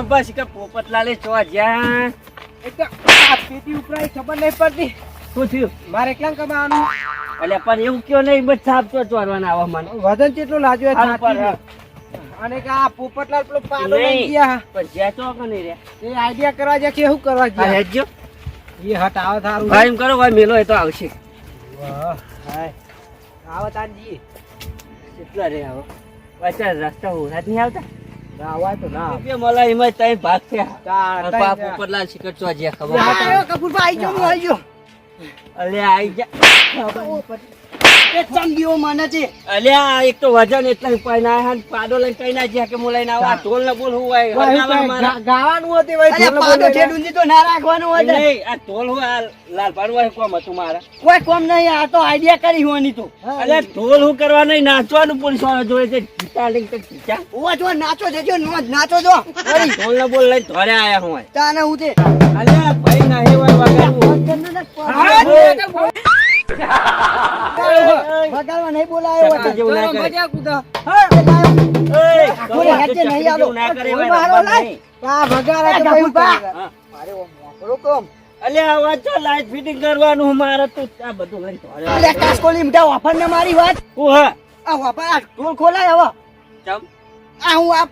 રોંબા શીખર પોપટલાલે ચો જ્યાં? આ પેટી ઉપરાય ખબર નહીં પડતી. શું થયું? મારે એકલા કમાવાનું? એટલે પણ એવું કયો નહીં બસ સાફ તો ચોરવાના આવા મને. વજન કેટલું લાગ્યું હાલ અને કે આ પોપટલાલ પેલો પાડો લઈ નહીં. ગયા. પણ જ્યાં તો કે નહીં રે. એ આઈડિયા કરવા જાય કે શું કરવા ગયા હેડજો એ હટ આવે થારું ભાઈ એમ કરો ભાઈ મેલો એ તો આવશે. વાહ, હાય. આવે તાનજી. કેટલા રે આવો? અચ્છા રસ્તા હોરા જ નહીં આવતા? આવાય તો ના. રૂપિયા મળે એમાં ત્રણ ભાગ થયા તાણ, અને તાણ પા જા. ચો જ્યાં ખબર આ પડે. આવ્યો, કપૂરભાઈ, આઈ ગયો, હું આઈ ગયો. અલે આઈ જા એ ચંગીઓ મને છે. અલ્યા એક તો વજન એટલા ઉપાય ના હે પાડો લઈને કઈ ના જ્યાં કે હું લઈને આવા. ઢોલ ને બોલ હું હોય હરગાવા મારા. ગા- ગાવાનું હતું ભાઈ, અરે પાડો છે ડુંજી તો ના રાખવાનું હોય નહીં, આ ઢોલ હું લાલ પાડું હોય કોમ હતું મારા. કોઈ કોમ નહીં આ તો આઈડિયા કરી હોવાની તો. અલ્યા ઢોલ હું કરવા નહીં નાચવાનું પોલીસ વાળો જોડે છે ગીતા લઈને તો ગીતા. ઓવા જો નાચો છે નો- નાચો જો. ઢોલ ને બોલ લઈને ધોરે આયા હું તાને હું તે અલ્યા ભાઈ નહીં હોય વગાડવું નહીં બોલાયો. મજા કૂદો. મારે વાત ખોલાય હવે. આ હું આ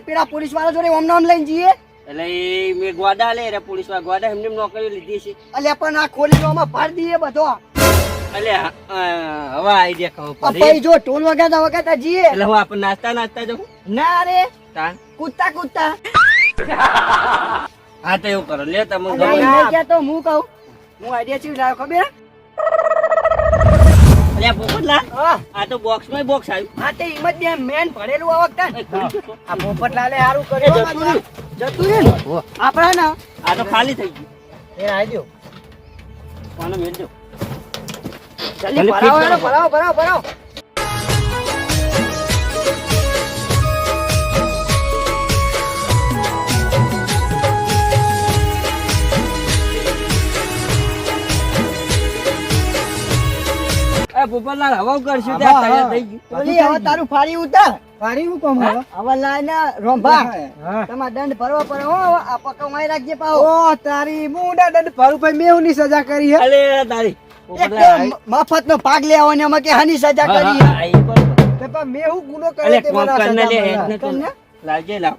પેલા પોલીસવાળા જોડે ઓમ નામ લઈને જઈએ. એટલે એ મેં ગોડા લે રે પોલીસવાળા ગોડા એમને નોકરી લીધી છે. અલે પણ આ ખોલી ફાડી દઈએ બધો. અલ્યા હવે આઈડિયા ખબર આ પડી. જો ઢોલ વગાડતા વગાડતા જઈએ એટલે હું આપણે નાસ્તા નાસ્તા જવું ના રે. તાન. કૂદતા કૂદતા. હા તો એવું કરો. લે તમે ગમે. હું કહું? હું આઈડિયા ચીજ લાવ્યો ખબર? અલ્યા આ તો બોક્સમાં બોક્સ આવ્યું. હા તે હિંમત બે મેન ભરેલું આ વખતે દો. આ પોપટલાલે હારું એ કર્યું. જતું. જતું રે ને? આપણા ને. આ તો ખાલી થઈ ગયું. એ આઈ દ્યો. કોને મેલજો જલ્દી ભરાવો એનો. ભરાવો ભરાવો ભરાવો. એ પોપટલાલ હવા કરશું ત્યાં થઈ ગયું. ઓલી હવે તારું ફાડી ઉતાર. પાડી હું કોમ હવે? હવે લાય ને રોંભા. તમારે દંડ ભરવા પડે હો આ પક્કા વાઈ રાખજે પાહો ઓ તારી મુંડા દંડ ભરું ભાઈ મેં ની સજા કરી હે? અલે તારી મફત નો ભાગ લેવાની ને અમે કે હાની સજા કરી. પણ મેં હું ગુનો કર્યો તે મને લે સજા. ને. કરને? લાવજે લાવ.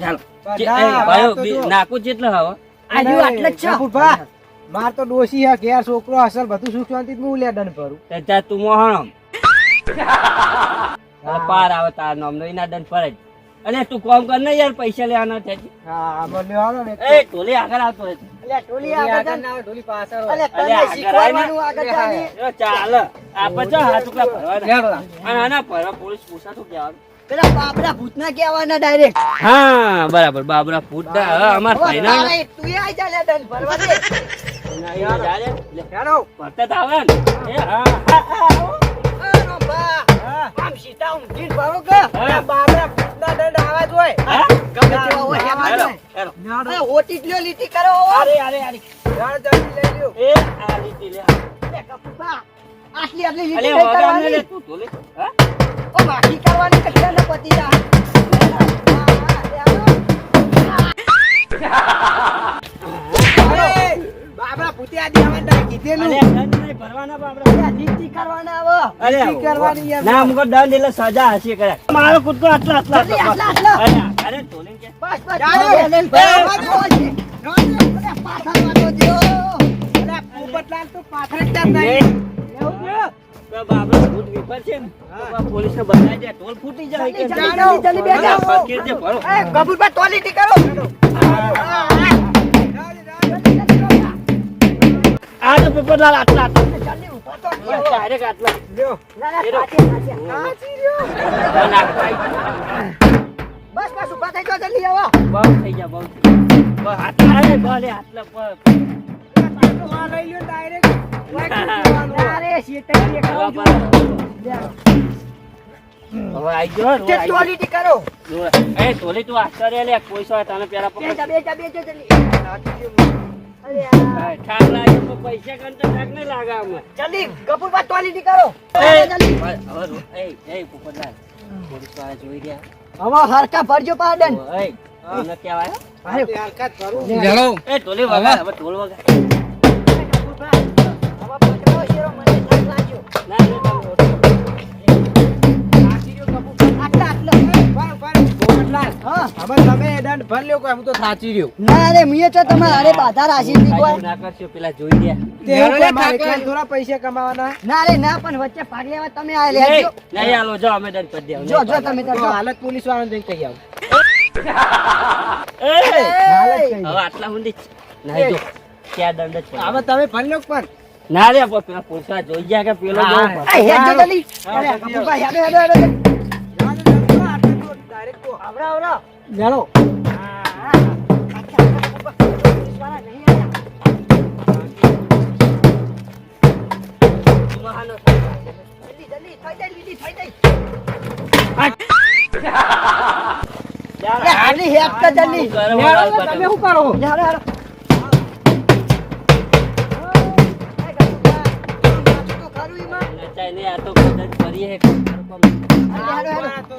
ચાલો. ના, ભાઈઓ. નાખું જેટલો હવે. આજુ આટલા આટલે જ છે? માર તો ડોશી હે ઘેર છોકરો અસલ બધું સુખ શાંતિ હું લે દંડ ભરું. તે તું મોહણમ. હવે પાર આવે તાર નામનો એના દંડ ફરજ અને તું કોમ કર ને યાર પૈસા લેવાના છે. હા બોલ્યો લેવાનો ને એ ટોલી આગળ આવતો રહે. ના, ને. બાબરા ફૂટ અમાર ભાઈના તું આઈ જા લે દંડ ભરવા દે. હેલો. ભરતા જ આવે ને. એ હા હા, હા. આ રોંભા. આમ સીધા ઊંઘીને ભરો કે? આ બાબરા ભૂતના દંડ આવા જ હોય. હા? ગમે તેવા હોય એમાં હેલો, જાય. હેલો. હેડો. આ ઓટી લ્યો, લીટી કરો અરે અરે અરે હેડો, જલ્દી લઈ લ્યો. એ આ લીટી લે લે કપૂરભા. આટલી આટલી લીટી નહીં કરવાની. તું ટોલી હા ઓ માખી કરવાની કે ને પતી જા. બાબરા ભૂતે આદી આવે ને કીધેલું. અલે ભરવાના બાબરા અલ્યા, કરવાના આવો. અરે કરવાની યાર. ના મુકો દંડ એટલે સજા હશે કરે મારો કૂદકો આટલા આટલા. અરે અરે બસ, બસ, પોલીસ ને બતાવી દે ટોલ ફૂટી જાય આટલા. ડાયરેક્ટ આટલા બસ, બસ, ઊભા થઈ જાવ જલ્દી આવો. બહુ થઈ ગયા બહુ બસ, હાથ અરે, ભલે, હાથ લે પર લઈ લ્યો ડાયરેક્ટ હવે આઈ ગયો તે તો ગયો. લીટી કરો. એ ટોલી તું આશ્ચર્ય લે કોઈ સો તને પેલા પકડ. અરે આ. ઠાક પૈસા ઠાક નહીં લાગે અમે જલ્દી કપૂરભા, તો લીટી કરો. એ, જલ્દી. હવે એ, એ, પોપટલાલ, પોલીસવાળા જોઈ ગયા. હવે હરકા ભરજો પાડન. ઓય તમને કહેવાય અરે હરકત કરું. હેલો એ ઢોલી વગા હવે ટોલ વગાડ. પોપટલાલ, તમે એ ભર લ્યો કે હું તો સાચી રહ્યો. ના રે મુએ તો તમારે હારે બાધા રાશી હતી કોઈ. ના કરશો પેલા જોઈ ગયા તે મારે ઠાકર. થોડા પૈસા કમાવાના? ના રે ના પણ વચ્ચે ભાગ તમે આ નહીં લેજો નહીં હાલો જો અમે દંડ કરી દેવું જો જો તમે તો તો હાલત પોલીસ વાળાને જઈને કહી આવું. એ! હાલત કહી હવે આટલા સુધી નહીં જો ક્યાં દંડ જ હવે તમે ભર લ્યો પણ ના રે પેલા પોલીસવાળા જોઈ ગયા કે પેલો હા. જેવો આ જો જલ્દી. અરે કપૂરભાઈ, હેડો, હેડો, હેડો, હેડો. આવડો, આવડો. ચાલો મહાનો જલ્દી, હેડ તો જલ્દી. તમે શું કરો તો ઈમાં? નચાય નહીં, આ તો કદાચ ફરીએ હે. હેડો, હેડો,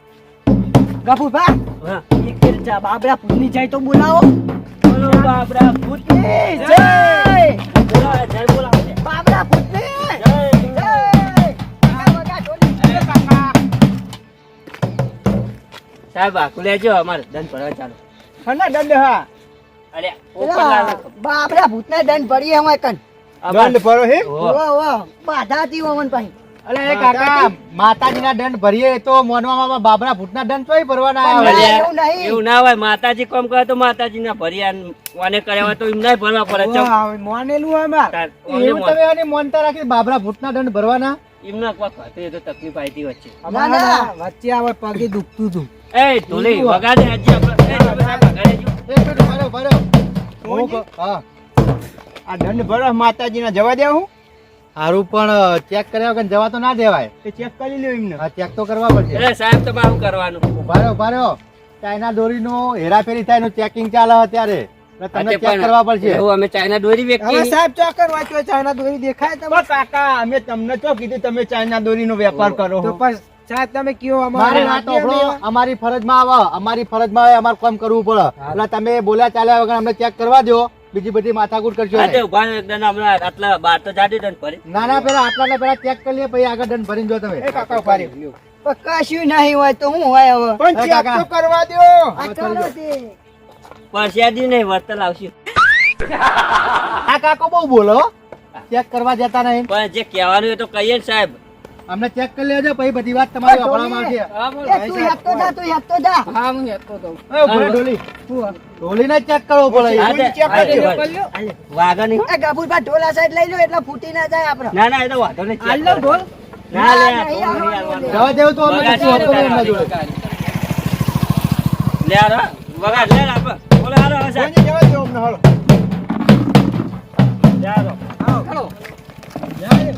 ગફુરભા, હા. એક ફેર જા બાબરા ભૂતની જાય તો બોલાવો. બોલો બાબરા ભૂતની જય. બોલો, જય બોલાવો બાબરા ભૂતની જય. જય સાહેબ આખું લેજો અમારે દંડ ભરવા ચાલો. હના દંડ હા. અરે બાબરા ભૂતના દંડ ભરીએ અમે કન દંડ ભરો હે? વાહ વાહ બાધા હતી ઓમન ભાઈ અલે એ કાકા માતાજીના દંડ ભરીએ તો મોનવામાં બાબરા ભૂતના દંડ તોય ભરવાના આવે. એવું ના હોય માતાજી કોમ કરે તો માતાજી ના ભર્યા કોને કર્યા હોય તો એમ ના ભરવા પડે ચમ. મોનેલું હોય તાર એવું તમે આને મોનતા રાખી બાબરા ભૂતના દંડ ભરવાના? એમના કોક હતું એ તો તકલીફ આવી વચ્ચે. ના, ના. ના, વચ્ચે આવે પગે દુખતું હતું. એ ધોલી વગાડે આજે આપણે. એ વગાડે જો. એક મિનિટ ભરો ભરો. હા. આ દંડ ભરો માતાજીના જવા દેવું હારું પણ ચેક કર્યા વગર જવા તો ના દેવાય. તે ચેક કરી લ્યો એમને. હા ચેક તો કરવા પડશે. અરે સાહેબ તો શું કરવાનું. ઊભા રહ્યો ઊભા રહ્યો ચાઇના દોરીનો હેરાફેરી થાય એનું ચેકિંગ ચાલે અત્યારે. એટલે તમને ચેક કરવા પડશે. એવું અમે ચાઇના દોરી હવે વ્યક્તિ સાહેબ ચોકર વાંચો ચાઇના દોરી દેખાય તમે કાકા અમે તમને તો કીધું તમે ચાઇના દોરીનો વેપાર કરો તો પણ સાહેબ તમે કયો અમારી અમારી ફરજ અમારી ફરજમાં આવે અમારી ફરજમાં આવે અમારે કામ કરવું પડે. એટલે તમે બોલ્યા ચાલ્યા વગર અમને ચેક કરવા દો. બીજી બધી માથાકૂટ કરજો આજે ઊભા એકદમ હમણાં આટલા બાર તો જાડી દંડ ભરી. ના ના પેલા આટલા ને પેલા ચેક કરી લે પછી આગળ દંડ ભરી જો તમે. એ કાકા ઊભા રહ્યો. કશું નહીં હોય તો હું હોય હવે? પણ ચેક તો કરવા દો. પરસ્યાદી નહીં વર્તન આવશે આ કાકો બહુ બોલો ચેક કરવા જતા નહીં. પણ જે કહેવાનું એ તો કહીએ સાહેબ. અમને ચેક કરી લેજો પછી બધી વાત તમારી વાપરવામાં આવશે. એ તું હેપતો જા તું હેપતો જા. એ ઊભો ઢોલી. ઢોલી ને ચેક કરવો પડે હા, ચેક કરી. નહીં એ ઢોલા સાઈડ લઈ લો એટલે ફૂટી ના જાય આપડે ના ના એ તો વાંધો નહીં. હાલ લો ઢોલ. ના લે આ. જવા દેવું તો અમે કશું હતું નહીં જોડે. લે હારો, વગા લે આપ બોલે હારો હવે સાહેબ. જવા દો અમને હાલો. લે હારો. સાહેબ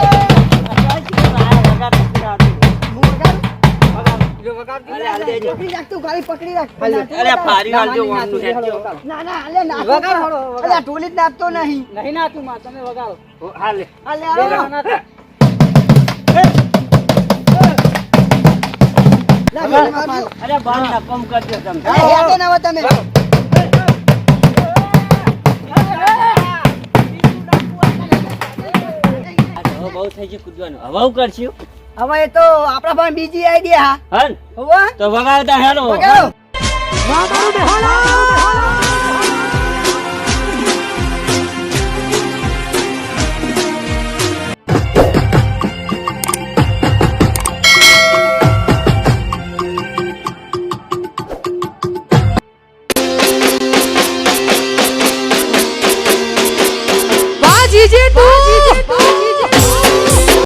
ઢોલી જ નાખતો નહીં. નહીં ના માં તમે વગાડો. હાલે હાલો. અરે બાર નકમ કરજો તમે. હેડો ને તમે. બહુ થઈ ગયું કૂદવાનું. હવે કરશું. હવે એ તો આપણા પાસે બીજી આઈડિયા હન? તો વગાડતા હેલો. વગાડો.